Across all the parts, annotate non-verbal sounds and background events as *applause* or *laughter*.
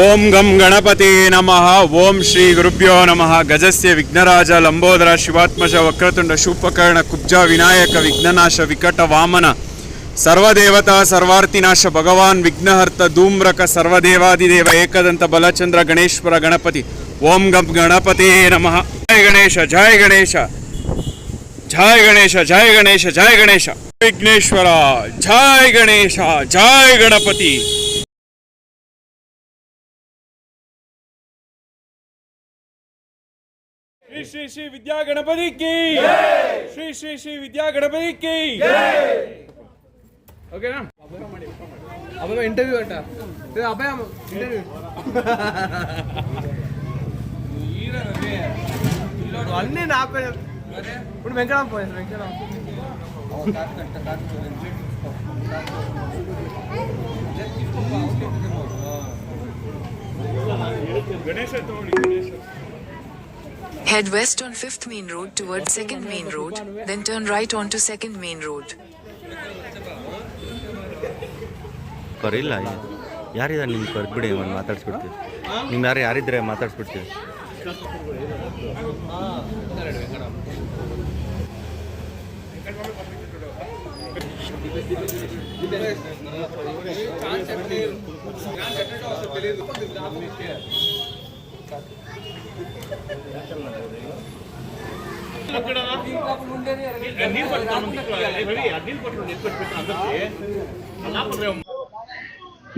ಓಂ ಗಂ ಗಣಪತಿ ನಮಃ ಓಂ ಶ್ರೀ ಗುರುಭ್ಯೋ ನಮಃ ಗಜಸ್ಯ ವಿಘ್ನರಾಜ ಲಂಬೋದರ ಶಿವಾತ್ಮಜ ವಕ್ರತುಂಡ ಶೂಪಕರ್ಣ ಕುಬ್ಜ ವಿನಾಯಕ ವಿಘ್ನನಾಶ ವಿಕಟ ವಾಮನ ಸರ್ವದೇವತಾ ಸರ್ವಾರ್ತಿನಾಶ ಭಗವಾನ್ ವಿಘ್ನಹರ್ತ ಧೂಮ್ರಕ ಸರ್ವದೇವಾದಿದೇವ ಏಕದಂತ ಬಲಚಂದ್ರ ಗಣೇಶ್ವರ ಗಣಪತಿ ಓಂ ಗಂ ಗಣಪತಿ ನಮಃ ಜಯ ಗಣೇಶ ಜಯ ಗಣೇಶ ಜಯ ಗಣೇಶ ಜಯ ಗಣೇಶ ಜಯ ಗಣೇಶ ವಿಘ್ನೇಶ್ವರ ಜಯ ಗಣೇಶ ಜಯ ಗಣಪತಿ ಶ್ರೀ ಶ್ರೀ ಶ್ರೀ ವಿದ್ಯಾ ಗಣಪತಿ ಕಿ ಶ್ರೀ ಶ್ರೀ ಶ್ರೀ ವಿದ್ಯಾ ಗಣಪತಿ ಕಿ ಓಕೆನಾ ಅಬ್ಬ ಇಂಟರ್ವ್ಯೂ ಅಂಟ ಅಬ್ಬ ಇಂಟರ್ವ್ಯೂ అన్నీ నా పేరు ఇప్పుడు వెంకటరామ్ పోయి Venkatram Head west on 5th Main Road towards 2nd Main Road, then turn right onto 2nd Main Road. ಕರಿಲ್ಲ ಯಾರಿದ್ದಾರೆ ನಿಮ್ಗೆ ಕರ್ಬಿಡಿ ಒಂದು ಮಾತಾಡ್ಸ್ಬಿಡ್ತೀವಿ ನಿಮ್ಮ ಯಾರು ಯಾರಿದ್ರೆ ಮಾತಾಡ್ಸ್ಬಿಡ್ತೀವಿ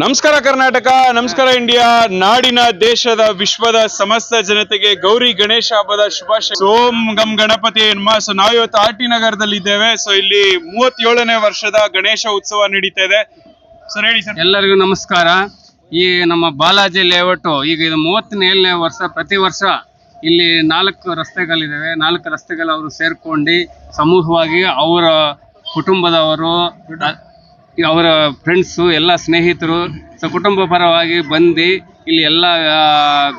ನಮಸ್ಕಾರ ಕರ್ನಾಟಕ, ನಮಸ್ಕಾರ ಇಂಡಿಯಾ. ನಾಡಿನ ದೇಶದ ವಿಶ್ವದ ಸಮಸ್ತ ಜನತೆಗೆ ಗೌರಿ ಗಣೇಶ ಹಬ್ಬದ ಶುಭಾಶಯ. ಸೋಮ್ ಗಂ ಗಣಪತಿ ಎನ್ಮ ಸೊ ನಾವು ಇವತ್ತು ಆರ್ ಟಿ ನಗರದಲ್ಲಿ ಇದ್ದೇವೆ. ಸೊ ಇಲ್ಲಿ ಮೂವತ್ತೇಳನೇ ವರ್ಷದ ಗಣೇಶ ಉತ್ಸವ ನಡೀತಾ ಇದೆ. ಸರ್ ಹೇಳಿ ಸರ್. ಎಲ್ಲರಿಗೂ ನಮಸ್ಕಾರ. ಈ ನಮ್ಮ ಬಾಲಾಜಿ ಲೇಔಟು, ಈಗ ಇದು ಮೂವತ್ತನೇಳನೇ ವರ್ಷ, ಪ್ರತಿ ವರ್ಷ ಇಲ್ಲಿ ನಾಲ್ಕು ರಸ್ತೆಗಳಿದ್ದಾವೆ. ನಾಲ್ಕು ರಸ್ತೆಗಳು ಅವರು ಸೇರ್ಕೊಂಡು ಸಮೂಹವಾಗಿ ಅವರ ಕುಟುಂಬದವರು, ಅವರ ಫ್ರೆಂಡ್ಸು ಎಲ್ಲ ಸ್ನೇಹಿತರು ಸೊ ಕುಟುಂಬ ಪರವಾಗಿ ಬಂದು ಇಲ್ಲಿ ಎಲ್ಲ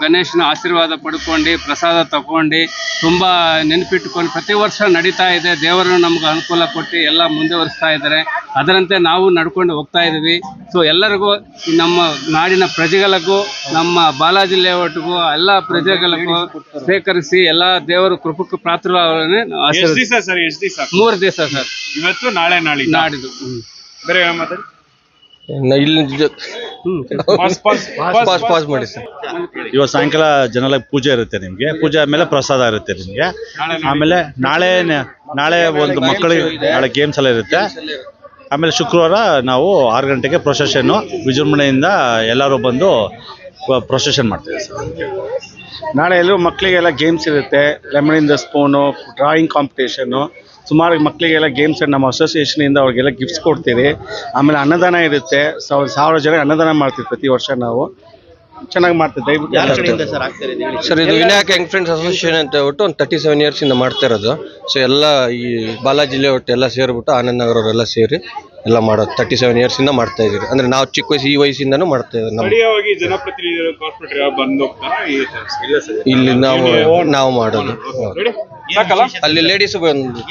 ಗಣೇಶನ ಆಶೀರ್ವಾದ ಪಡ್ಕೊಂಡು ಪ್ರಸಾದ ತಗೊಂಡು ತುಂಬ ನೆನಪಿಟ್ಟುಕೊಂಡು ಪ್ರತಿ ವರ್ಷ ನಡೀತಾ ಇದೆ. ದೇವರು ನಮ್ಗೆ ಅನುಕೂಲ ಕೊಟ್ಟು ಎಲ್ಲ ಮುಂದುವರಿಸ್ತಾ ಇದ್ದಾರೆ. ಅದರಂತೆ ನಾವು ನಡ್ಕೊಂಡು ಹೋಗ್ತಾ ಇದ್ದೀವಿ. ಸೊ ಎಲ್ಲರಿಗೂ ನಮ್ಮ ನಾಡಿನ ಪ್ರಜೆಗಳಿಗೂ ನಮ್ಮ ಬಾಲಾಜಿ ಲೇಔಟ್ಗೂ ಎಲ್ಲ ಪ್ರಜೆಗಳಿಗೂ ಸ್ವೀಕರಿಸಿ ಎಲ್ಲ ದೇವರು ಕೃಪಕ್ಕೆ ಪಾತ್ರ ಮೂರು ದಿವಸ ಸರ್. ಇವತ್ತು ನಾಳೆ ನಾಳೆ ನಾಡಿದ್ದು. ಬೇರೆ ಇಲ್ಲಿ *laughs* ಪಾಸ್ ಪಾಸ್ ಪಾಸ್ ಪಾಸ್ ಮಾಡಿ ಸರ್. ಇವತ್ತು ಸಾಯಂಕಾಲ ಜನಲ ಪೂಜೆ ಇರುತ್ತೆ ನಿಮಗೆ. ಪೂಜೆ ಆದಮೇಲೆ ಪ್ರಸಾದ ಇರುತ್ತೆ ನಿಮಗೆ. ಆಮೇಲೆ ನಾಳೆ ನಾಳೆ ಒಂದು ಮಕ್ಕಳಿಗೆ ನಾಳೆ ಗೇಮ್ಸ್ ಎಲ್ಲ ಇರುತ್ತೆ. ಆಮೇಲೆ ಶುಕ್ರವಾರ ನಾವು ಆರು ಗಂಟೆಗೆ ಪ್ರೊಸೆಷನ್ನು ವಿಜೃಂಭಣೆಯಿಂದ ಎಲ್ಲರೂ ಬಂದು ಪ್ರೊಸೆಷನ್ ಮಾಡ್ತೀವಿ ಸರ್. ನಾಳೆ ಎಲ್ಲರೂ ಮಕ್ಕಳಿಗೆಲ್ಲ ಗೇಮ್ಸ್ ಇರುತ್ತೆ. ಲೆಮನಿಂದ ಸ್ಪೂನು ಡ್ರಾಯಿಂಗ್ ಕಾಂಪಿಟೇಷನ್ನು ಸುಮಾರು ಮಕ್ಕಳಿಗೆಲ್ಲ ಗೇಮ್ಸ್ ನಮ್ಮ ಅಸೋಸಿಯೇಷನಿಂದ ಅವ್ರಿಗೆಲ್ಲ ಗಿಫ್ಟ್ಸ್ ಕೊಡ್ತೀವಿ. ಆಮೇಲೆ ಅನ್ನದಾನ ಇರುತ್ತೆ. ಸಾವಿರ ಸಾವಿರ ಜನ ಅನ್ನದಾನ ಮಾಡ್ತೀವಿ ಪ್ರತಿ ವರ್ಷ ನಾವು. ಚೆನ್ನಾಗಿ ಮಾಡ್ತೀವಿ. ದಯವಿಟ್ಟು ಸರ್ ಇದು ವಿನಾಯಕ ಯಂಗ್ ಫ್ರೆಂಡ್ಸ್ ಅಸೋಸಿಯೇಷನ್ ಅಂತ ಹೇಳ್ಬಿಟ್ಟು ಒಂದು ತರ್ಟಿ ಸೆವೆನ್ ಇಯರ್ಸ್ ಇಂದ ಮಾಡ್ತಾ ಇರೋದು. ಸೊ ಎಲ್ಲ ಈ ಬಾಲಾಜಿಲೆ ಒಟ್ಟು ಎಲ್ಲ ಸೇರಿಬಿಟ್ಟು ಆನಂದ್ ನಗರವರೆಲ್ಲ ಸೇರಿ ಎಲ್ಲ ಮಾಡೋದು ತರ್ಟಿ ಸೆವೆನ್ ಇಯರ್ಸ್ ಇಂದ ಮಾಡ್ತಾ ಇದೀವಿ ಅಂದ್ರೆ ನಾವು ಚಿಕ್ಕ ವಯಸ್ಸು ಈ ವಯಸ್ಸಿಂದನೂ ಮಾಡ್ತಾ ಇದ್ದೀವಿ. ನಮ್ಮ ಸ್ಥಳೀಯವಾಗಿ ಜನಪ್ರತಿನಿಧಿಗಳು ಕಾರ್ಪೊರೇಟರ್ ಬಂದು ಹೋಗ್ತಾರಾ? ಈ ತರ? ಇಲ್ಲ ಸರ್. ಇಲ್ಲಿ ನಾವು ನಾವು ಮಾಡೋದು. ರೆಡಿ ಸಾಕಲ್ಲ? ಅಲ್ಲಿ ಲೇಡೀಸ್ ಬಂದು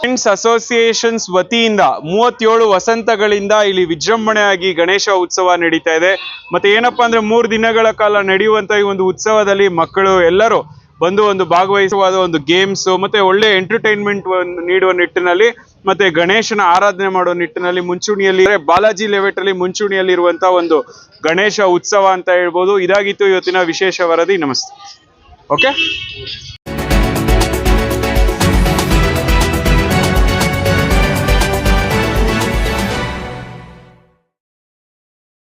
ಫ್ರೆಂಡ್ಸ್ ಅಸೋಸಿಯೇಷನ್ಸ್ ವತಿಯಿಂದ ಮೂವತ್ತೇಳು ವಸಂತಗಳಿಂದ ಇಲ್ಲಿ ವಿಜೃಂಭಣೆಯಾಗಿ ಗಣೇಶ ಉತ್ಸವ ನಡೀತಾ ಇದೆ. ಮತ್ತೆ ಏನಪ್ಪಾ ಅಂದ್ರೆ ಮೂರು ದಿನಗಳ ಕಾಲ ನಡೆಯುವಂತ ಈ ಒಂದು ಉತ್ಸವದಲ್ಲಿ ಮಕ್ಕಳು ಎಲ್ಲರೂ ಬಂದು ಒಂದು ಭಾಗವಹಿಸುವ ಒಂದು ಗೇಮ್ಸ್ ಮತ್ತೆ ಒಳ್ಳೆ ಎಂಟರ್ಟೈನ್ಮೆಂಟ್ ನೀಡುವ ನಿಟ್ಟಿನಲ್ಲಿ ಮತ್ತೆ ಗಣೇಶನ ಆರಾಧನೆ ಮಾಡೋ ನಿಟ್ಟಿನಲ್ಲಿ ಮುಂಚೂಣಿಯಲ್ಲಿ ಬಾಲಾಜಿ ಲೆವೆಟ್ ಅಲ್ಲಿ ಮುಂಚೂಣಿಯಲ್ಲಿ ಇರುವಂತಹ ಒಂದು ಗಣೇಶ ಉತ್ಸವ ಅಂತ ಹೇಳ್ಬೋದು. ಇದಾಗಿತ್ತು ಇವತ್ತಿನ ವಿಶೇಷ ವರದಿ. ನಮಸ್ತೆ. ಓಕೆ